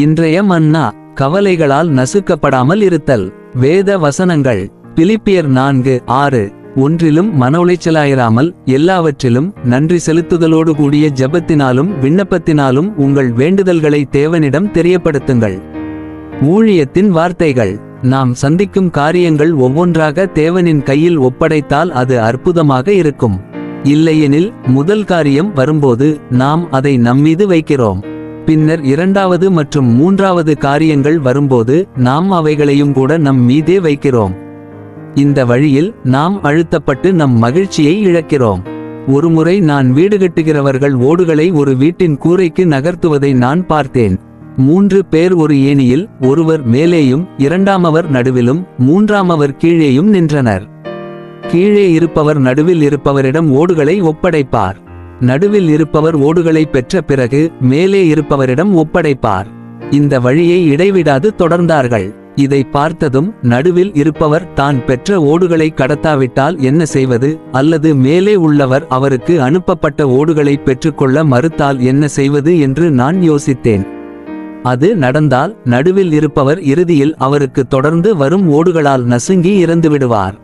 இன்றைய மன்னா கவலைகளால் நசுக்கப்படாமல் இருத்தல். வேத வசனங்கள். பிலிப்பியர் நான்கு ஆறு. ஒன்றிலும் மன உளைச்சலாயிராமல் எல்லாவற்றிலும் நன்றி செலுத்துதலோடு கூடிய ஜெபத்தினாலும் விண்ணப்பத்தினாலும் உங்கள் வேண்டுதல்களை தேவனிடம் தெரியப்படுத்துங்கள். ஊழியத்தின் வார்த்தைகள். நாம் சந்திக்கும் காரியங்கள் ஒவ்வொன்றாக தேவனின் கையில் ஒப்படைத்தால் அது அற்புதமாக இருக்கும். இல்லையெனில் முதல் காரியம் வரும்போது நாம் அதை நம்மீது வைக்கிறோம். பின்னர் இரண்டாவது மற்றும் மூன்றாவது காரியங்கள் வரும்போது நாம் அவைகளையும் கூட நம் மீதே வைக்கிறோம். இந்த வழியில் நாம் அழுத்தப்பட்டு நம் மகிழ்ச்சியை இழக்கிறோம். ஒருமுறை நான் வீடு கட்டுகிறவர்கள் ஓடுகளை ஒரு வீட்டின் கூரைக்கு நகர்த்துவதை நான் பார்த்தேன். மூன்று பேர் ஒரு ஏணியில் ஒருவர் மேலேயும் இரண்டாமவர் நடுவிலும் மூன்றாமவர் கீழேயும் நின்றனர். கீழே இருப்பவர் நடுவில் இருப்பவரிடம் ஓடுகளை ஒப்படைப்பார். நடுவில் இருப்பவர் ஓடுகளை பெற்ற பிறகு மேலே இருப்பவரிடம் ஒப்படைப்பார். இந்த வழியை இடைவிடாது தொடர்ந்தார்கள். இதை பார்த்ததும் நடுவில் இருப்பவர் தான் பெற்ற ஓடுகளை கடத்தாவிட்டால் என்ன செய்வது? அல்லது மேலே உள்ளவர் அவருக்கு அனுப்பப்பட்ட ஓடுகளை பெற்றுக்கொள்ள மறுத்தால் என்ன செய்வது என்று நான் யோசித்தேன். அது நடந்தால் நடுவில் இருப்பவர் இறுதியில் அவருக்கு தொடர்ந்து வரும் ஓடுகளால் நசுங்கி இறந்துவிடுவார்.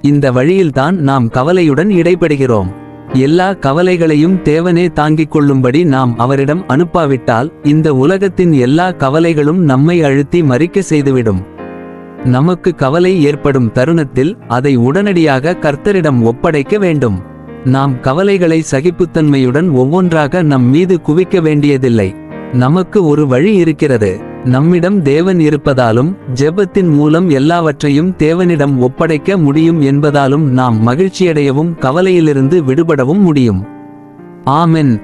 இந்த வழியில்தான் நாம் கவலையுடன் இடைபெடுகிறோம் எல்லா கவலைகளையும் தேவனே தாங்கிக் கொள்ளும்படி நாம் அவரிடம் அனுப்பாவிட்டால் இந்த உலகத்தின் எல்லா கவலைகளும் நம்மை அழுத்தி மறிக்க செய்துவிடும். நமக்கு கவலை ஏற்படும் தருணத்தில் அதை உடனடியாக கர்த்தரிடம் ஒப்படைக்க வேண்டும். நாம் கவலைகளை சகிப்புத்தன்மையுடன் ஒவ்வொன்றாக நம் மீது குவிக்க வேண்டியதில்லை. நமக்கு ஒரு வழி இருக்கிறது. நம்மிடம் தேவன் இருப்பதாலும் ஜெபத்தின் மூலம் எல்லாவற்றையும் தேவனிடம் ஒப்படைக்க முடியும் என்பதாலும் நாம் மகிழ்ச்சியடையவும் கவலையிலிருந்து விடுபடவும் முடியும். ஆமென்.